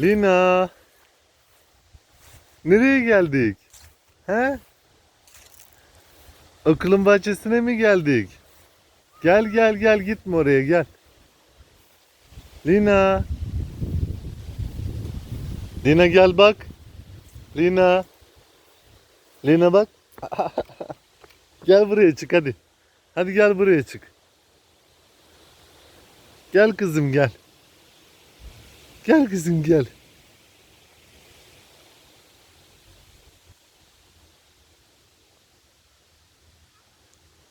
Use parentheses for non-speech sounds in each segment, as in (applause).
Lina. Nereye geldik? He? Okulun bahçesine mi geldik? Gel gel gel gitme oraya gel. Lina. Lina gel bak. Lina. Lina bak. (laughs) gel buraya çık hadi. Hadi gel buraya çık. Gel kızım gel. Gel kızım gel.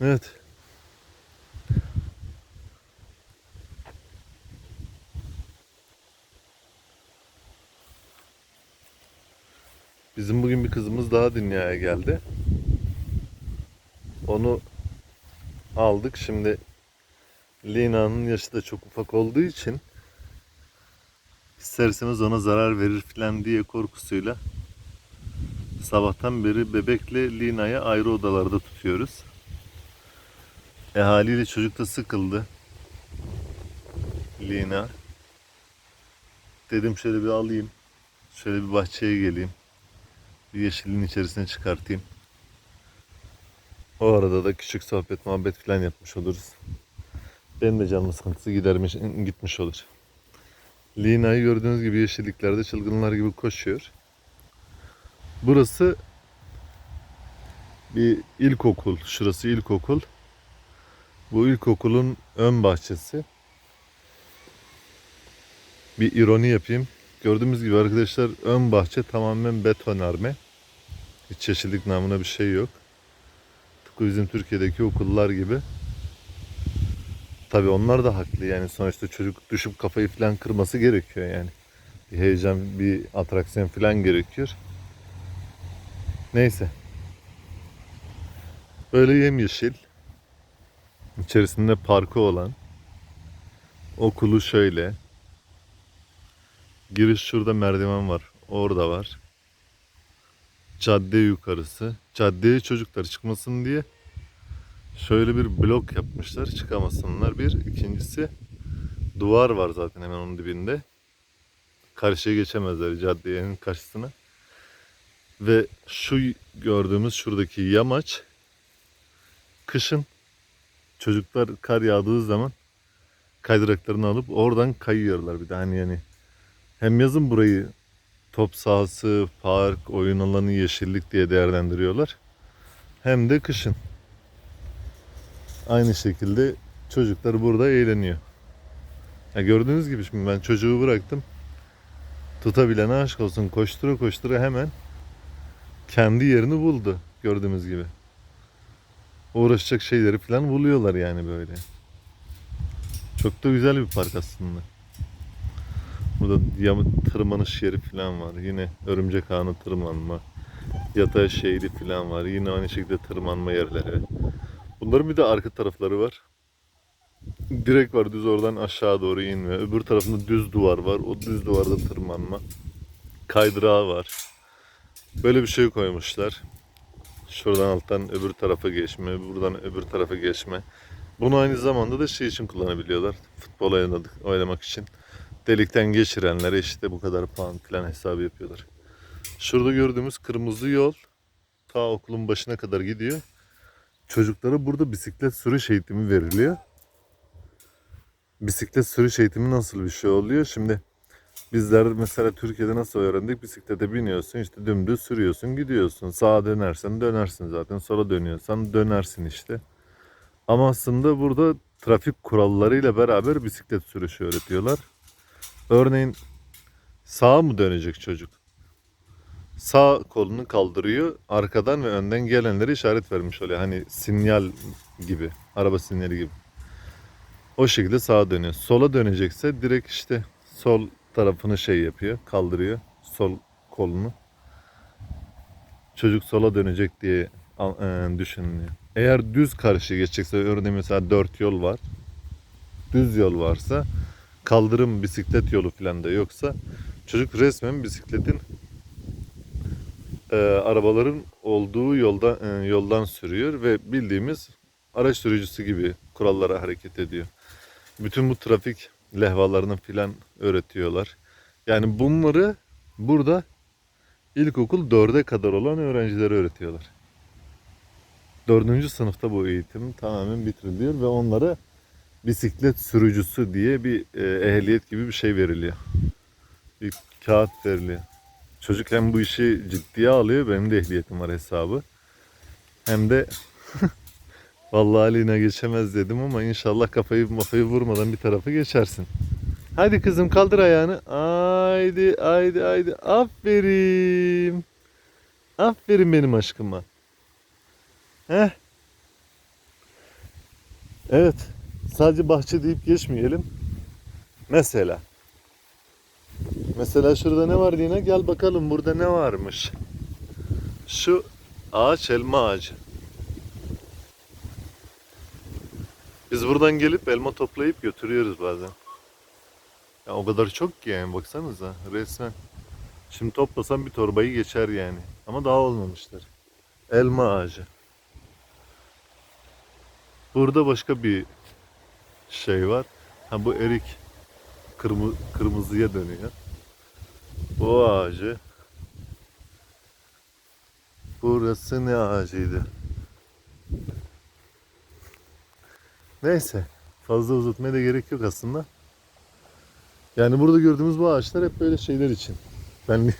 Evet. Bizim bugün bir kızımız daha dünyaya geldi. Onu aldık. Şimdi Lina'nın yaşı da çok ufak olduğu için isterseniz ona zarar verir filan diye korkusuyla sabahtan beri bebekle Lina'ya ayrı odalarda tutuyoruz. E haliyle çocuk da sıkıldı. Lina. Dedim şöyle bir alayım. Şöyle bir bahçeye geleyim. Bir yeşilin içerisine çıkartayım. O arada da küçük sohbet muhabbet falan yapmış oluruz. Benim de canım sıkıntısı gidermiş, gitmiş olur. Lina'yı gördüğünüz gibi yeşilliklerde çılgınlar gibi koşuyor. Burası bir ilkokul. Şurası ilkokul. Bu ilkokulun ön bahçesi. Bir ironi yapayım. Gördüğümüz gibi arkadaşlar ön bahçe tamamen betonarme. Hiç yeşillik namına bir şey yok. Tıpkı bizim Türkiye'deki okullar gibi. Tabii onlar da haklı yani sonuçta çocuk düşüp kafayı falan kırması gerekiyor yani. Bir heyecan, bir atraksiyon falan gerekiyor. Neyse. Böyle yemyeşil. İçerisinde parkı olan. Okulu şöyle. Giriş şurada merdiven var. Orada var. Cadde yukarısı. Caddeye çocuklar çıkmasın diye şöyle bir blok yapmışlar çıkamasınlar. Bir. ikincisi duvar var zaten hemen onun dibinde. Karşıya geçemezler caddenin karşısına. Ve şu gördüğümüz şuradaki yamaç kışın çocuklar kar yağdığı zaman kaydıraklarını alıp oradan kayıyorlar bir de hani yani hem yazın burayı top sahası, park, oyun alanı, yeşillik diye değerlendiriyorlar. Hem de kışın. Aynı şekilde çocuklar burada eğleniyor. Ya gördüğünüz gibi şimdi ben çocuğu bıraktım. Tutabilene aşk olsun koştura koştura hemen kendi yerini buldu gördüğünüz gibi. Uğraşacak şeyleri falan buluyorlar yani böyle. Çok da güzel bir park aslında. Burada yama tırmanış yeri falan var. Yine örümcek ağını tırmanma. Yatay şehri falan var. Yine aynı şekilde tırmanma yerleri. Bunların bir de arka tarafları var. Direk var düz oradan aşağı doğru inme. Öbür tarafında düz duvar var. O düz duvarda tırmanma. Kaydırağı var. Böyle bir şey koymuşlar. Şuradan alttan öbür tarafa geçme, buradan öbür tarafa geçme. Bunu aynı zamanda da şey için kullanabiliyorlar. Futbol oynadık, oynamak için. Delikten geçirenlere işte bu kadar puan falan hesabı yapıyorlar. Şurada gördüğümüz kırmızı yol ta okulun başına kadar gidiyor. Çocuklara burada bisiklet sürüş eğitimi veriliyor. Bisiklet sürüş eğitimi nasıl bir şey oluyor? Şimdi bizler mesela Türkiye'de nasıl öğrendik? Bisiklete biniyorsun işte dümdüz sürüyorsun gidiyorsun. Sağa dönersen dönersin zaten. Sola dönüyorsan dönersin işte. Ama aslında burada trafik kurallarıyla beraber bisiklet sürüşü öğretiyorlar. Örneğin sağa mı dönecek çocuk? Sağ kolunu kaldırıyor. Arkadan ve önden gelenlere işaret vermiş oluyor. Hani sinyal gibi. Araba sinyali gibi. O şekilde sağa dönüyor. Sola dönecekse direkt işte sol tarafını şey yapıyor. Kaldırıyor. Sol kolunu. Çocuk sola dönecek diye e, düşünülüyor. Eğer düz karşıya geçecekse örneğin mesela dört yol var. Düz yol varsa kaldırım bisiklet yolu falan da yoksa çocuk resmen bisikletin e, arabaların olduğu yolda e, yoldan sürüyor ve bildiğimiz araç sürücüsü gibi kurallara hareket ediyor. Bütün bu trafik levhalarını filan öğretiyorlar. Yani bunları burada ilkokul 4'e kadar olan öğrencilere öğretiyorlar. 4. sınıfta bu eğitim tamamen bitiriliyor ve onlara bisiklet sürücüsü diye bir e, ehliyet gibi bir şey veriliyor. Bir kağıt veriliyor. Çocuk hem bu işi ciddiye alıyor, benim de ehliyetim var hesabı. Hem de (laughs) vallahi Alina geçemez dedim ama inşallah kafayı mafayı vurmadan bir tarafa geçersin. Hadi kızım kaldır ayağını. Haydi haydi haydi. Aferin. Aferin benim aşkıma. Heh. Evet. Sadece bahçe deyip geçmeyelim. Mesela. Mesela şurada ne var Lina? Gel bakalım burada ne varmış. Şu ağaç elma ağacı. Biz buradan gelip elma toplayıp götürüyoruz bazen. Ya o kadar çok ki yani baksanıza resmen. Şimdi toplasam bir torbayı geçer yani. Ama daha olmamışlar. Elma ağacı. Burada başka bir şey var. Ha bu erik kırmı, kırmızıya dönüyor. Bu ağacı. Burası ne ağacıydı? Neyse. Fazla uzatmaya da gerek yok aslında. Yani burada gördüğümüz bu ağaçlar hep böyle şeyler için. Ben Li-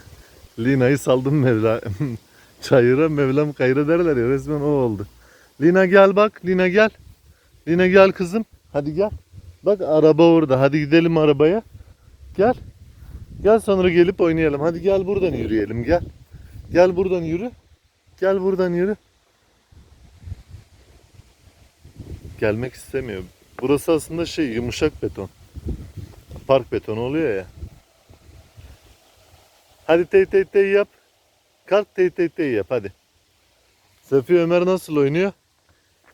(laughs) Lina'yı saldım Mevla. (laughs) Çayıra Mevlam kayra derler ya resmen o oldu. Lina gel bak. Lina gel. Lina gel kızım. Hadi gel. Bak araba orada. Hadi gidelim arabaya. Gel. Gel sonra gelip oynayalım. Hadi gel buradan yürüyelim gel. Gel buradan yürü. Gel buradan yürü. Gelmek istemiyor. Burası aslında şey yumuşak beton. Park betonu oluyor ya. Hadi tey tey tey yap. Kalk tey tey tey yap hadi. Safi Ömer nasıl oynuyor?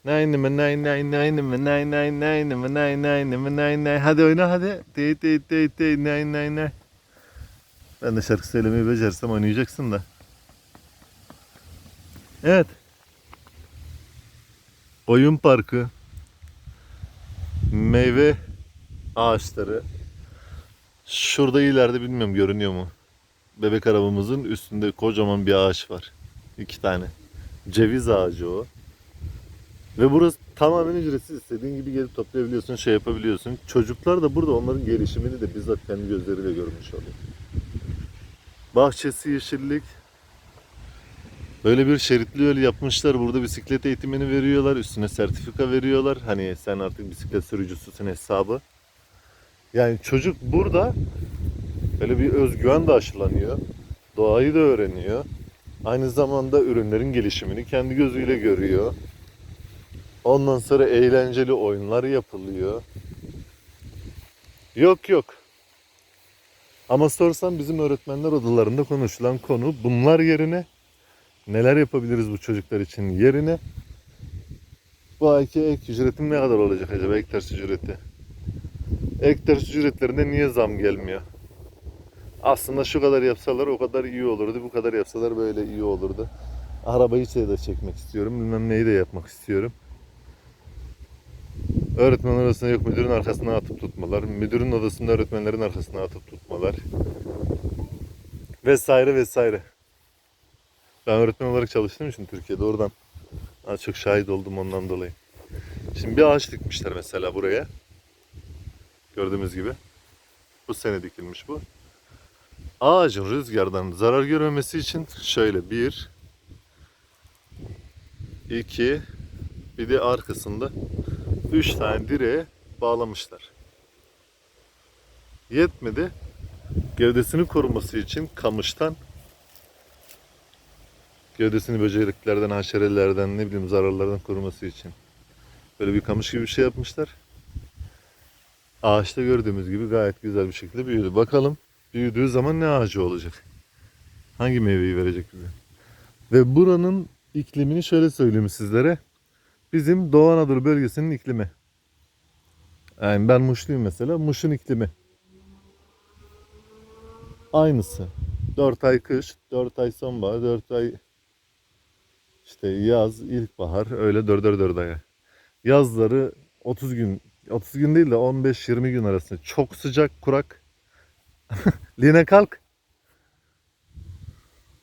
Nine mi nine nine nine mi nine nine nine mi nine nine mi nine nine Hadi oyna hadi. Tey tey tey tey nine nine nine. Ben de şarkı söylemeyi becersem oynayacaksın da. Evet. Oyun parkı. Meyve ağaçları. Şurada ileride bilmiyorum görünüyor mu? Bebek arabamızın üstünde kocaman bir ağaç var. İki tane. Ceviz ağacı o. Ve burası tamamen ücretsiz. İstediğin gibi gelip toplayabiliyorsun, şey yapabiliyorsun. Çocuklar da burada onların gelişimini de bizzat kendi gözleriyle görmüş oluyor. Bahçesi yeşillik. Böyle bir şeritli yol yapmışlar. Burada bisiklet eğitimini veriyorlar. Üstüne sertifika veriyorlar. Hani sen artık bisiklet sürücüsüsün hesabı. Yani çocuk burada böyle bir özgüven de aşılanıyor. Doğayı da öğreniyor. Aynı zamanda ürünlerin gelişimini kendi gözüyle görüyor. Ondan sonra eğlenceli oyunlar yapılıyor. Yok yok. Ama sorsan bizim öğretmenler odalarında konuşulan konu bunlar yerine neler yapabiliriz bu çocuklar için yerine bu ayki ek ücretim ne kadar olacak acaba ek ders ücreti? Ek ders ücretlerine niye zam gelmiyor? Aslında şu kadar yapsalar o kadar iyi olurdu. Bu kadar yapsalar böyle iyi olurdu. Arabayı da çekmek istiyorum. Bilmem neyi de yapmak istiyorum. Öğretmen arasında yok müdürün arkasına atıp tutmalar. Müdürün odasında öğretmenlerin arkasına atıp tutmalar. Vesaire vesaire. Ben öğretmen olarak çalıştığım için Türkiye'de oradan az çok şahit oldum ondan dolayı. Şimdi bir ağaç dikmişler mesela buraya. Gördüğümüz gibi. Bu sene dikilmiş bu. Ağacın rüzgardan zarar görmemesi için şöyle bir, iki, bir de arkasında üç tane direğe bağlamışlar. Yetmedi. Gövdesini koruması için kamıştan gövdesini böceklerden, haşerelerden, ne bileyim zararlardan koruması için böyle bir kamış gibi bir şey yapmışlar. Ağaçta gördüğümüz gibi gayet güzel bir şekilde büyüdü. Bakalım büyüdüğü zaman ne ağacı olacak? Hangi meyveyi verecek bize? Ve buranın iklimini şöyle söyleyeyim sizlere. Bizim Doğu Anadolu bölgesinin iklimi. Yani ben Muşluyum mesela. Muş'un iklimi. Aynısı. 4 ay kış, 4 ay sonbahar, 4 ay işte yaz, ilkbahar öyle dörder dört aya. Yazları 30 gün, 30 gün değil de 15-20 gün arasında çok sıcak, kurak. (laughs) Lina kalk.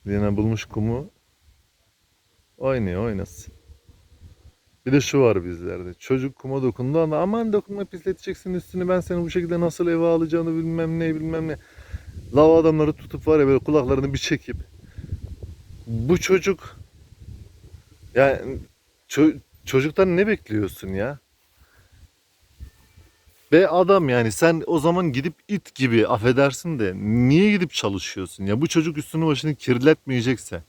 Lina bulmuş kumu. Oynuyor oynasın. Bir de şu var bizlerde. Çocuk kuma dokundu ama aman dokunma pisleteceksin üstünü ben seni bu şekilde nasıl eve alacağını bilmem ne bilmem ne. Lava adamları tutup var ya böyle kulaklarını bir çekip. Bu çocuk yani ço- çocuktan ne bekliyorsun ya? Ve adam yani sen o zaman gidip it gibi affedersin de niye gidip çalışıyorsun ya? Bu çocuk üstünü başını kirletmeyecekse,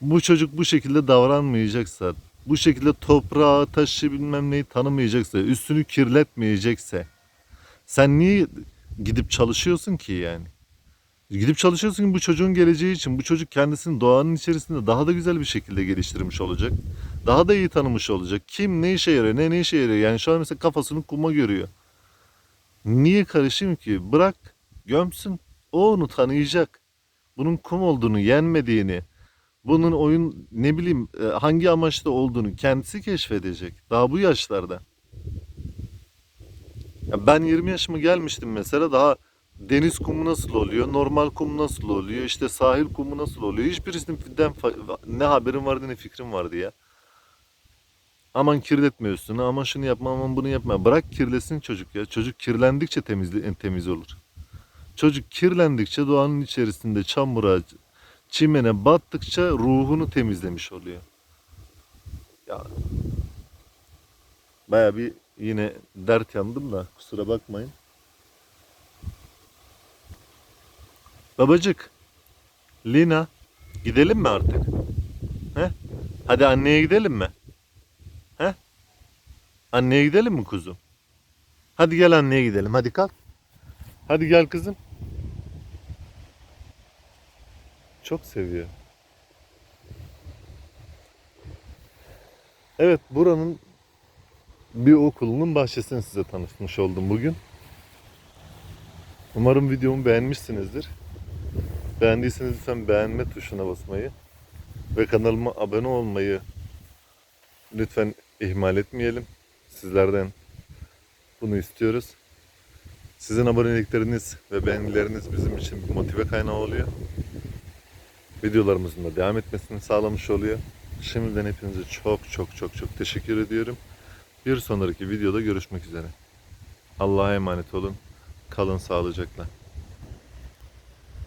bu çocuk bu şekilde davranmayacaksa, bu şekilde toprağı, taşı bilmem neyi tanımayacaksa, üstünü kirletmeyecekse sen niye gidip çalışıyorsun ki yani? Gidip çalışıyorsun ki bu çocuğun geleceği için bu çocuk kendisini doğanın içerisinde daha da güzel bir şekilde geliştirmiş olacak. Daha da iyi tanımış olacak. Kim ne işe yarıyor, ne ne işe yarıyor. Yani şu an mesela kafasını kuma görüyor. Niye karışayım ki? Bırak, gömsün. O onu tanıyacak. Bunun kum olduğunu, yenmediğini, bunun oyun ne bileyim e, hangi amaçta olduğunu kendisi keşfedecek. Daha bu yaşlarda. Ya ben 20 yaşıma gelmiştim mesela daha deniz kumu nasıl oluyor, normal kum nasıl oluyor, işte sahil kumu nasıl oluyor. Hiçbirisinden ne haberim vardı ne fikrim vardı ya. Aman kirletme üstünü, aman şunu yapma, aman bunu yapma. Bırak kirlesin çocuk ya. Çocuk kirlendikçe temiz, temiz olur. Çocuk kirlendikçe doğanın içerisinde çamura, çimene battıkça ruhunu temizlemiş oluyor. Ya baya bir yine dert yandım da kusura bakmayın. Babacık, Lina, gidelim mi artık? He? Hadi anneye gidelim mi? He? Anneye gidelim mi kuzum? Hadi gel anneye gidelim. Hadi kalk. Hadi gel kızım. Çok seviyor. Evet, buranın bir okulunun bahçesini size tanıtmış oldum bugün. Umarım videomu beğenmişsinizdir. Beğendiyseniz lütfen beğenme tuşuna basmayı ve kanalıma abone olmayı lütfen ihmal etmeyelim. Sizlerden bunu istiyoruz. Sizin abonelikleriniz ve beğenileriniz bizim için bir motive kaynağı oluyor. Videolarımızın da devam etmesini sağlamış oluyor. Şimdiden hepinize çok çok çok çok teşekkür ediyorum. Bir sonraki videoda görüşmek üzere. Allah'a emanet olun. Kalın sağlıcakla.